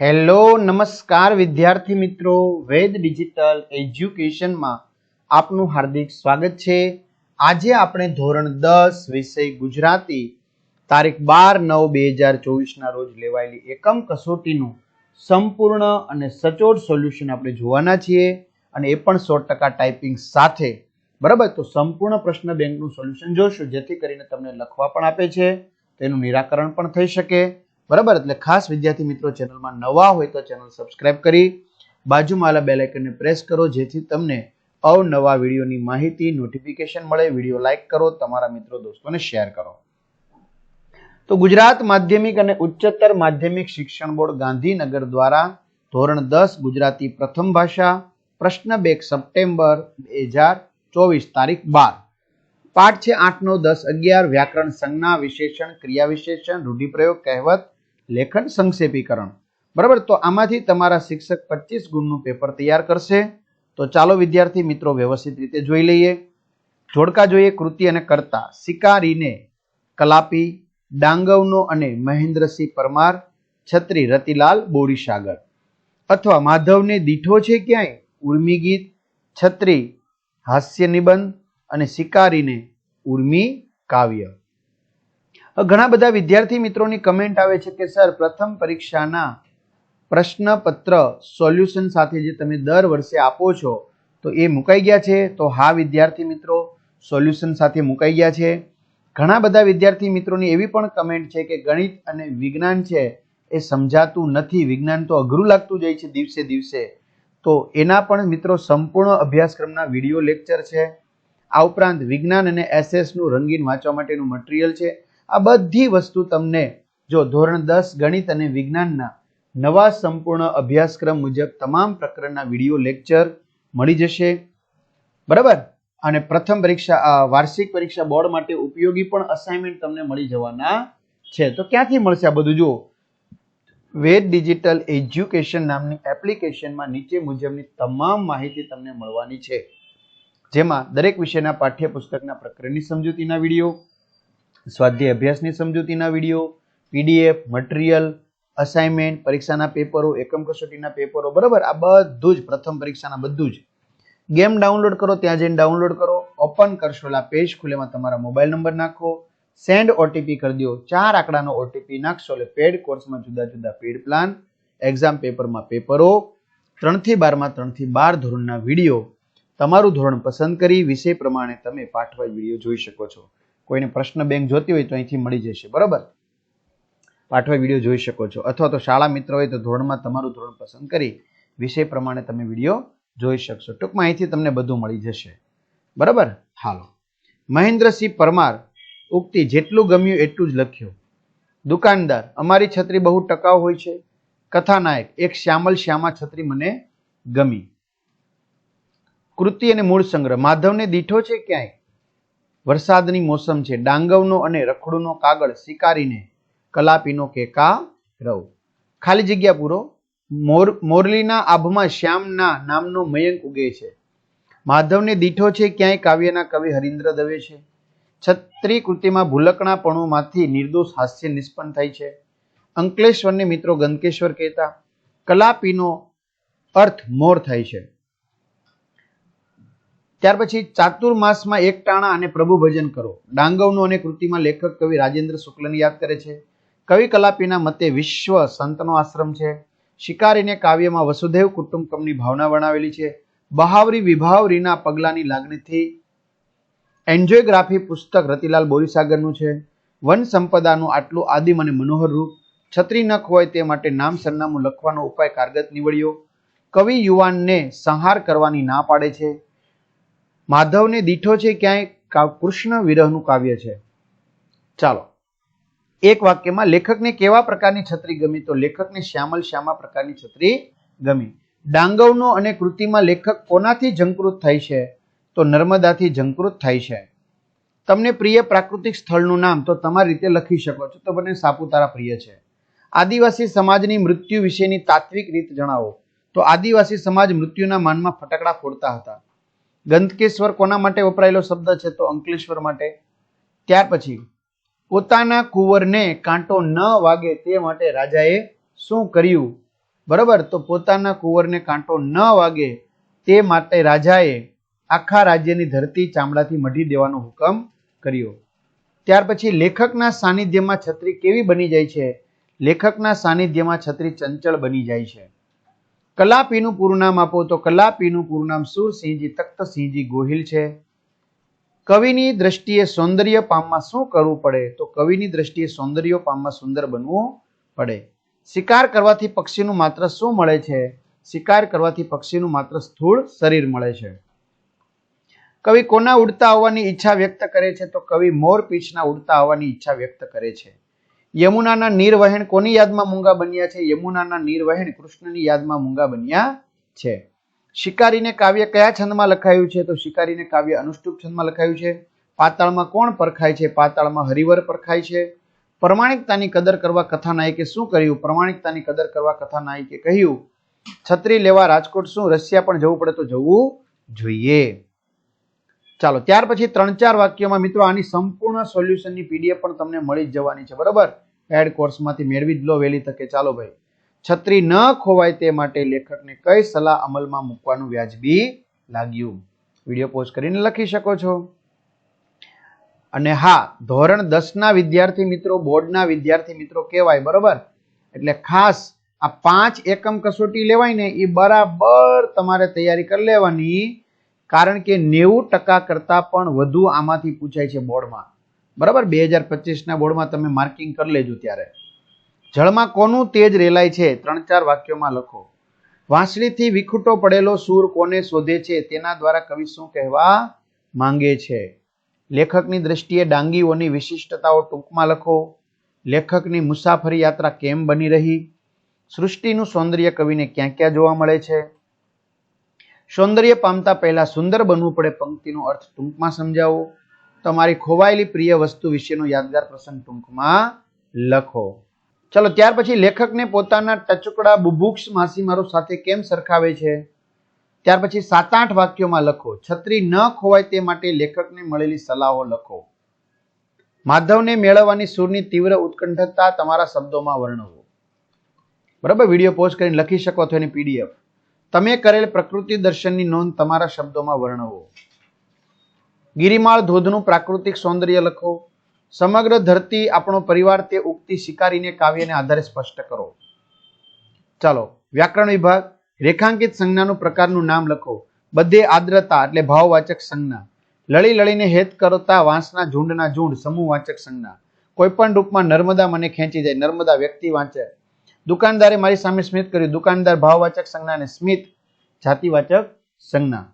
Hello, નમસ્કાર વિદ્યાર્થી મિત્રો. વેદ ડિજિટલ એજ્યુકેશનમાં આપનું હાર્દિક સ્વાગત છે. આજે આપણે ધોરણ દસ વિષય ગુજરાતી, તારીખ બાર નવ બે હજાર ચોવીસના રોજ લેવાયેલી એકમ કસોટીનું સંપૂર્ણ અને સચોટ સોલ્યુશન આપણે જોવાના છીએ અને એ પણ સો ટકા ટાઈપિંગ સાથે. બરાબર? તો સંપૂર્ણ પ્રશ્ન બેંકનું સોલ્યુશન જોશું, જેથી કરીને તમને લખવા પણ આપે છે, તેનું નિરાકરણ પણ થઈ શકે. બરાબર? એટલે ખાસ વિદ્યાર્થી મિત્રો ચેનલમાં નવા હોય તો ચેનલ સબસ્ક્રાઇબ કરી, બાજુમાં આવેલા બેલ પ્રેસ કરો, જેથી તમને અવનવા વિડીયોની માહિતી નોટિફિકેશન મળે, વીડિયો લાઇક કરો, તમારા મિત્રો દોસ્તોને શેર કરો. તો ગુજરાત માધ્યમિક અને ઉચ્ચતર માધ્યમિક શિક્ષણ બોર્ડ ગાંધીનગર દ્વારા ધોરણ દસ ગુજરાતી પ્રથમ ભાષા, પ્રશ્ન બેક સપ્ટેમ્બર બે હજાર ચોવીસ તારીખ બાર. પાઠ છે આઠ નવ દસ અગિયાર, વ્યાકરણ સંજ્ઞા વિશેષણ, ક્રિયા વિશેષણ, રૂઢિપ્રયોગ, કહેવત લેખન સંક્ષેપીકરણ. બરાબર? તો આમાંથી તમારા શિક્ષક પચીસ ગુણનું પેપર તૈયાર કરશે. તો ચાલો વિદ્યાર્થી મિત્રો વ્યવસ્થિત રીતે જોઈ લઈએ. જોડકા જોઈએ કૃતિ અને કર્તા. શિકારીને કલાપી, ડાંગવનો અને મહેન્દ્રસિંહ પરમાર, છત્રી રતિલાલ બોરીસાગર અથવા માધવને દીઠો છે ક્યાંય? ઉર્મી ગીત, છત્રી હાસ્ય નિબંધ અને શિકારીને ઉર્મી કાવ્ય. ઘણા બધા વિદ્યાર્થી મિત્રોની કમેન્ટ આવે છે કે, સર, પ્રથમ પરીક્ષાના પ્રશ્નપત્ર સોલ્યુશન સાથે જે તમે દર વર્ષે આપો છો, તો એ મુકાઈ ગયા છે? તો હા, વિદ્યાર્થી મિત્રો, સોલ્યુશન સાથે મુકાઈ ગયા છે. ઘણા બધા વિદ્યાર્થી મિત્રોની એવી પણ કમેન્ટ છે કે, ગણિત અને વિજ્ઞાન છે, એ સમજાતું નથી. વિજ્ઞાન તો અઘરું લાગતું જાય છે દિવસે દિવસે. તો એના પણ મિત્રો સંપૂર્ણ અભ્યાસક્રમના વીડિયો લેક્ચર છે. આ ઉપરાંત વિજ્ઞાન અને એસએસનું રંગીન વાંચવા માટેનું મટીરિયલ છે. આ બધી વસ્તુ તમને જો ધોરણ દસ ગણિત અને વિજ્ઞાનના નવા સંપૂર્ણ અભ્યાસક્રમ મુજબ તમામ પ્રકરણના વીડિયો લેક્ચર મળી જશે. બરાબર? અને પ્રથમ પરીક્ષા, આ વાર્ષિક પરીક્ષા બોર્ડ માટે ઉપયોગી પણ અસાઇનમેન્ટ તમને મળી જવાના છે. તો ક્યાંથી મળશે આ બધું? જુઓ. વેદ ડિજિટલ એજ્યુકેશન નામની એપ્લિકેશનમાં નીચે મુજબની તમામ માહિતી તમને મળવાની છે. જેમાં દરેક વિષયના પાઠ્યપુસ્તકના પ્રકરણની સમજૂતીના વીડિયો સ્વાધ્યાય અભ્યાસની સમજૂતીના વીડિયો, પીડીએફ, મટીરિયલ, અસાઇનમેન્ટ, પરીક્ષાના પેપરો, એકમ કસોટીના પેપરો, બરાબર? આ બધું જ પ્રથમ પરીક્ષાના બધું જ. ગેમ ડાઉનલોડ કરો, ત્યાં જઈને ડાઉનલોડ કરો, ઓપન કરશો એટલે પેજ ખુલેમાં તમારા મોબાઈલ નંબર નાખો, સેન્ડ ઓટીપી કરી દો, ચાર આંકડાનો ઓટીપી નાખશો, એટલે પેડ કોર્સમાં જુદા જુદા પેડ પ્લાન, એક્ઝામ પેપરમાં પેપરો, ત્રણથી બારમાં ત્રણથી બાર ધોરણના વીડિયો, તમારું ધોરણ પસંદ કરી, વિષય પ્રમાણે તમે પાઠવાય વીડિયો જોઈ શકો છો. કોઈને પ્રશ્ન બેંક જોતી હોય તો અહીંથી મળી જશે. બરાબર? પાઠવા વીડિયો જોઈ શકો છો. અથવા તો શાળા મિત્ર હોય તો ધોરણમાં તમારું ધોરણ પસંદ કરી વિષય પ્રમાણે તમે વીડિયો જોઈ શકશો. ટૂંકમાં અહીંથી તમને બધું મળી જશે. બરાબર? હાલો. મહેન્દ્રસિંહ પરમાર ઉક્તિ જેટલું ગમ્યું એટલું જ લખ્યું. દુકાનદાર, અમારી છત્રી બહુ ટકાઉ હોય છે. કથાનાયક, એક શ્યામલ શ્યામા છત્રી મને ગમી. કૃતિ અને મૂળ સંગ્રહ. માધવને દીઠો છે ક્યાંય? વરસાદની મોસમ છે. ડાંગવનો અને રખડુનો કાગળ સ્વીકારીને કલાપીનો કે કા રવ. ખાલી જગ્યા પૂરો. મોર, મોરલીના આભમાં શ્યામના નામનો મયંક ઉગે છે. માધવને દીઠો છે ક્યાંય કાવ્યના કવિ હરિન્દ્ર દવે છે. છત્રી કૃતિમાં ભૂલકણાપણુંમાંથી નિર્દોષ હાસ્ય નિષ્પન્ન થાય છે. અંકલેશ્વરને મિત્રો ગંદકેશ્વર કહેતા, કલાપીનો અર્થ મોર થાય છે. ત્યાર પછી ચાતુર્માસમાં એક ટાણા અને પ્રભુ ભજન કરો. ડાંગવનું અને કૃતિમાં લેખક કવિ રાજેન્દ્ર શુક્લને યાદ કરે છે. કવિ કલાપીના મતે વિશ્વ સંતનો આશ્રમ છે. શિકારીને કાવ્યમાં વસુધૈવ કુટુંબકમની ભાવના વર્ણવેલી છે. બહાવરી વિભાવરીના પગલાની લાગણીથી એન્જોયગ્રાફી પુસ્તક રતિલાલ બોરીસાગરનું છે. વન સંપદાનું આટલું આદિમ અને મનોહર રૂપ, છત્રી નખ હોય તે માટે નામ સરનામું લખવાનો ઉપાય કારગત નીવડ્યો. કવિ યુવાનને સંહાર કરવાની ના પાડે છે. માધવને દીઠો છે ક્યાંય કૃષ્ણ વિરહનું કાવ્ય છે. ચાલો. એક વાક્યમાં લેખકને કેવા પ્રકારની છત્રી ગમી? તો લેખકને શ્યામલ શ્યામા પ્રકારની છત્રી ગમી. ડાંગવનો અને કૃતિમાં લેખક કોનાથી જંકૃત થાય છે? તો નર્મદાથી જંકૃત થાય છે. તમને પ્રિય પ્રાકૃતિક સ્થળનું નામ તો તમારી રીતે લખી શકો છો. તો મને સાપુતારા પ્રિય છે. આદિવાસી સમાજની મૃત્યુ વિશેની તાત્વિક રીત જણાવો. તો આદિવાસી સમાજ મૃત્યુના માનમાં ફટાકડા ફોડતા હતા. ગંદકેશ્વર કોના માટે વપરાયેલો શબ્દ છે તો અંકલેશ્વર માટે? ત્યાર પછી, પોતાના કુંવરને કાંટો ન વાગે તે માટે રાજાએ શું કર્યું? બરાબર, તો પોતાના કુંવરને કાંટો ન વાગે તે માટે રાજાએ આખા રાજ્યની ધરતી ચામડાથી મઢી દેવાનો હુકમ કર્યો. ત્યાર પછી, લેખકના સાનિધ્યમાં છત્રી કેવી બની જાય છે? લેખકના સાનિધ્યમાં છત્રી ચંચળ બની જાય છે. કલાપીનું પૂરું નામ આપો તો કલાપીનું પૂરું નામ સુરસિંહજી તખ્તસિંહજી ગોહિલ છે. કવિની દ્રષ્ટિએ સૌંદર્ય પામવા શું કરવું પડે? તો કવિની દ્રષ્ટિએ સૌંદર્ય પામવા સુંદર બનવું પડે. શિકાર કરવાથી પક્ષીનું માત્ર શું મળે છે? શિકાર કરવાથી પક્ષીનું માત્ર સ્થૂળ શરીર મળે છે. કવિ કોના ઉડતા આવવાની ઈચ્છા વ્યક્ત કરે છે? તો કવિ મોર પીછના ઉડતા આવવાની ઈચ્છા વ્યક્ત કરે છે. યમુનાના નિર્વહેણ કોની યાદમાં મૂંગા બન્યા છે? યમુનાના નિર્વહેણ કૃષ્ણની યાદમાં મૂંગા બન્યા છે. શિકારીને કાવ્ય કયા છંદમાં લખાયું છે? તો શિકારીને કાવ્ય અનુષ્ટુપ છંદમાં લખાયું છે. પાતાળમાં કોણ પરખાય છે? પાતાળમાં હરિવર પરખાય છે. પ્રમાણિકતાની કદર કરવા કથાનાયકે શું કર્યું? પ્રમાણિકતાની કદર કરવા કથાનાયકે કહ્યું, છત્રી લેવા રાજકોટ શું? રશિયા પણ જવું પડે તો જવું જોઈએ. ચાલો, ત્યાર પછી ત્રણ ચાર વાક્યોમાં મિત્રો આની સંપૂર્ણ સોલ્યુશનની પીડીએફ પણ તમને મળી જ જવાની છે, બરાબર? એડ કોર્સમાંથી મેળવી જ લો વહેલી તકે. ચાલો ભાઈ. છત્રી ન ખોવાય તે માટે લેખકને કઈ સલાહ અમલમાં મૂકવાનું વ્યાજબી લાગ્યું? વીડિયો પોસ્ટ કરીને લખી શકો છો. અને હા, ધોરણ દસના વિદ્યાર્થી મિત્રો, બોર્ડના વિદ્યાર્થી મિત્રો કહેવાય, બરોબર? એટલે ખાસ આ પાંચ એકમ કસોટી લેવાય ને એ બરાબર તમારે તૈયારી કરી લેવાની કારણ કે નેવું ટકા કરતાં પણ વધુ આમાંથી પૂછાય છે બોર્ડમાં. બરાબર? બે હજાર પચીસના બોર્ડમાં તમે માર્કિંગ કરી લેજો ત્યારે. જળમાં કોનું તેજ રેલાય છે? ત્રણ ચાર વાક્યોમાં લખો. વાંસળીથી વિખૂટો પડેલો સૂર કોને શોધે છે? તેના દ્વારા કવિ શું કહેવા માંગે છે? લેખકની દ્રષ્ટિએ ડાંગીઓની વિશિષ્ટતાઓ ટૂંકમાં લખો. લેખકની મુસાફરી યાત્રા કેમ બની રહી? સૃષ્ટિનું સૌંદર્ય કવિને ક્યાં ક્યાં જોવા મળે છે? સૌંદર્ય પામતા પહેલા સુંદર બનવું પડે પંક્તિનો અર્થ ટૂંકમાં સમજાવો. તમારી ખોવાયેલી પ્રિય વસ્તુ વિશેનો યાદગાર પ્રસંગ ટૂંકમાં લખો. ચલો, ત્યાર પછી લેખકને પોતાના ટચુકડા બુભુક્ષ માસીમારો સાથે કેમ સરખાવે છે? ત્યાર પછી સાત આઠ વાક્યોમાં લખો. છત્રી ન ખોવાય તે માટે લેખકને મળેલી સલાહો લખો. માધવને મેળવવાની સૂરની તીવ્ર ઉત્કંઠતા તમારા શબ્દોમાં વર્ણવો. બરાબર? વીડિયો પોસ્ટ કરીને લખી શકો છો એની પીડીએફ. તમે કરેલ પ્રકૃતિ દર્શનની નોંધ તમારા શબ્દોમાં વર્ણવો. ગિરિમાળ ધોધનું પ્રાકૃતિક સૌંદર્ય લખો. સમગ્ર ધરતી આપણો પરિવાર તે ઉક્તિ શિકારીને કાવ્યને આધારે સ્પષ્ટ કરો. ચાલો, વ્યાકરણ વિભાગ, રેખાંકિત સંજ્ઞાનું પ્રકારનું નામ લખો. બધે આદ્રતા એટલે ભાવવાચક સંજ્ઞા. લળી લળીને હેત કરતા વાંસના ઝુંડના ઝુંડ સમૂહવાચક સંજ્ઞા. કોઈ પણ રૂપમાં નર્મદા મને ખેંચી જાય. નર્મદા વ્યક્તિ વાંચે. દુકાનદારે મારી સામે સ્મિત કર્યું. દુકાનદાર ભાવવાચક સંજ્ઞા અને સ્મિત જાતિવાચક સંજ્ઞા.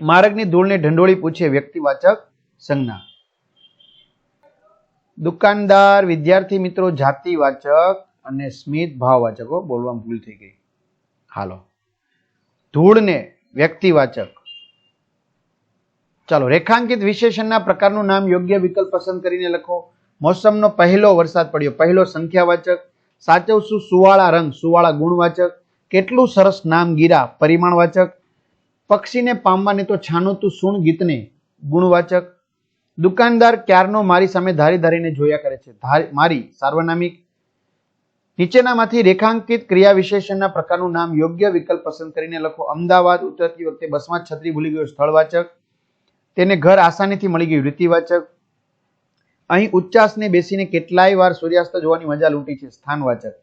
માર્ગની ધૂળને ઢંઢોળી પૂછે વ્યક્તિવાચક સંજ્ઞા. દુકાનદાર, વિદ્યાર્થી મિત્રો, જાતિવાચક અને સ્મિત ભાવવાચકો બોલવામાં ભૂલ થઈ ગઈ. હાલો. ધૂળને વ્યક્તિવાચક. ચાલો, રેખાંકિત વિશેષણના પ્રકારનું નામ યોગ્ય વિકલ્પ પસંદ કરીને લખો. મોસમનો પહેલો વરસાદ પડ્યો. પહેલો સંખ્યાવાચક સાચવશું સુવાળા રંગ, સુવાળા ગુણવાચક, કેટલું સરસ નામ ગીરા, પરિમાણવાચક. પક્ષીને પામવાને તો છાનું તું સુણ ગીતને ગુણવાચક. દુકાનદાર ક્યારનો મારી સામે ધારી ધારીને જોયા કરે છે? મારી, સાર્વનામિક. નીચેનામાંથી રેખાંકિત ક્રિયા વિશેષણના પ્રકારનું નામ યોગ્ય વિકલ્પ પસંદ કરીને લખો. અમદાવાદ ઉતરતી વખતે બસમાં છત્રી ભૂલી ગયો, સ્થળવાચક. તેને ઘર આસાનીથી મળી ગયું, રીતિવાચક. અહીં ઉચ્ચાસને બેસીને કેટલાય વાર સૂર્યાસ્ત જોવાની મજા લૂંટી છે સ્થાનવાચક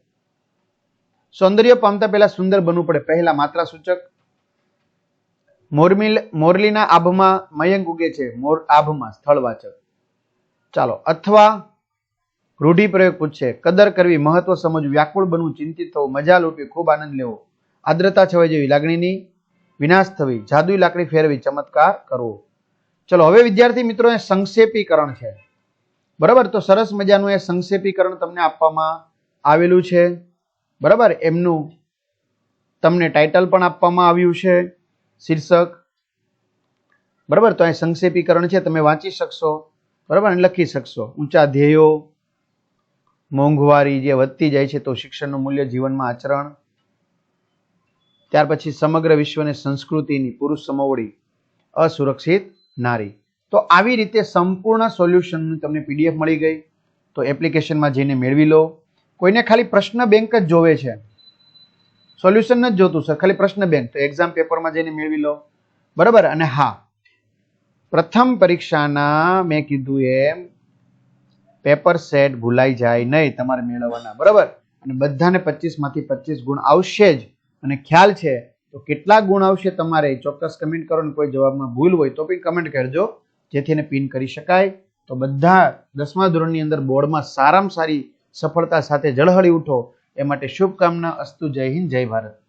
સૌંદર્ય પામતા પહેલા સુંદર બનવું પડે. પહેલા માત્રા સૂચક મોરમિલ મોરલીના આભમાં મયંક ઉગે છે. મોર આભમાં સ્થળવાચક ચાલો, અથવા રૂઢિપ્રયોગ પૂછશે કદર કરવી, મહત્વ સમજવું, વ્યાકુળ બનવું, ચિંતિત થવું, મજા લૂંટવી, ખૂબ આનંદ લેવો. આદ્રતા છવાઈ જેવી લાગણીની વિનાશ થવી, જાદુઈ લાકડી ફેરવી, ચમત્કાર કરવો. ચલો, હવે વિદ્યાર્થી મિત્રોને સંક્ષેપીકરણ છે. બરાબર? તો સરસ મજાનું એ સંક્ષેપીકરણ તમને આપવામાં આવેલું છે. બરાબર? એમનું તમને ટાઇટલ પણ આપવામાં આવ્યું છે, શીર્ષક. બરાબર? તો અહીં સંક્ષેપીકરણ છે, તમે વાંચી શકશો. બરાબર? લખી શકશો. ઊંચા ધ્યેયો, મોંઘવારી જે વધતી જાય છે, તો શિક્ષણનું મૂલ્ય જીવનમાં આચરણ. ત્યાર પછી સમગ્ર વિશ્વને સંસ્કૃતિની પુરુષ સમોવડી, અસુરક્ષિત નારી. તો આવી રીતે સંપૂર્ણ સોલ્યુશનની તમને પીડીએફ મળી ગઈ. તો એપ્લિકેશનમાં જઈને મેળવી લો. કોઈને ખાલી પ્રશ્ન બેંક જ જોવે છે. સોલ્યુશન નથી જોતું, સર. ખાલી પ્રશ્ન બેંક. તો એક્ઝામ પેપરમાં જઈને મેળવી લો. બરાબર? અને હા. પ્રથમ પરીક્ષાના મેં કીધું એમ, પેપર સેટ ભૂલાઈ જાય નહીં તમારે મેળવવાના. બરાબર? અને બધાને પચીસમાંથી પચીસ ગુણ આવશે જ. અને ખ્યાલ છે. તો કેટલા ગુણ આવશે તમારે? ચોક્કસ કમેન્ટ કરો ને કોઈ જવાબમાં ભૂલ હોય તો બી કમેન્ટ કરજો. જેથી એને પિન કરી શકાય. તો બધા દસમા ધોરણની અંદર બોર્ડમાં સારામાં સારી સફળતા સાથે ઝળહળી ઉઠો. એ માટે શુભકામના, અસ્તુ, જય હિન્દ, જય ભારત.